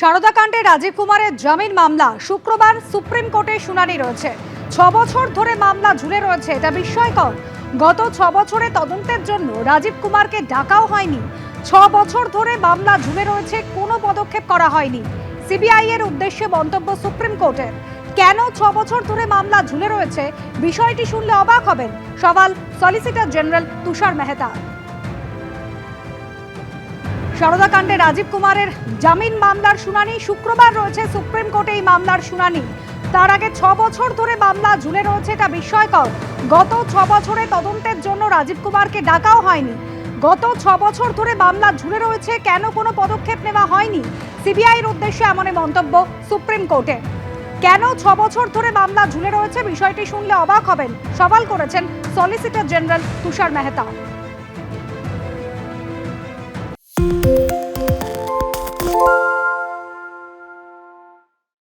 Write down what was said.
সারদা কাণ্ডে রাজীব কুমারের জামিন মামলা। শুক্রবার সুপ্রিম কোর্টে শুনানি রয়েছে। ছ বছর ধরে মামলা ঝুলে রয়েছে, এটা বিস্ময়কর। গত ছ বছরে তদন্তের জন্য রাজীব কুমারকে ডাকাও হয়নি। ছ বছর ধরে মামলা ঝুলে রয়েছে, কোনো পদক্ষেপ করা হয়নি। সিবিআই এর উদ্দেশ্যে মন্তব্য সুপ্রিম কোর্টের। কেন ছ বছর ধরে মামলা ঝুলে রয়েছে? বিষয়টি শুনলে অবাক হবেন সওয়াল সলিসিটর জেনারেল তুষার মেহতা। সারদা কাণ্ডে রাজীব কুমারের জামিন মামলার শুনানি শুক্রবার রয়েছে। সুপ্রিম কোর্টে এই মামলার শুনানি। তার আগে ছ বছর ধরে মামলা ঝুলে রয়েছে এটা বিস্ময়কর। গত ছ বছরে তদন্তের জন্য রাজীব কুমারকে ডাকাও হয়নি। গত ছ বছর ধরে মামলা ঝুলে রয়েছে, কেন কোনো পদক্ষেপ নেওয়া হয়নি? সিবিআইয়ের উদ্দেশ্যে এমন মন্তব্য সুপ্রিম কোর্টে। কেন ছ বছর ধরে মামলা ঝুলে রয়েছে? বিষয়টি শুনলে অবাক হবেন। সওয়াল করেছেন সলিসিটর জেনারেল তুষার মেহতা।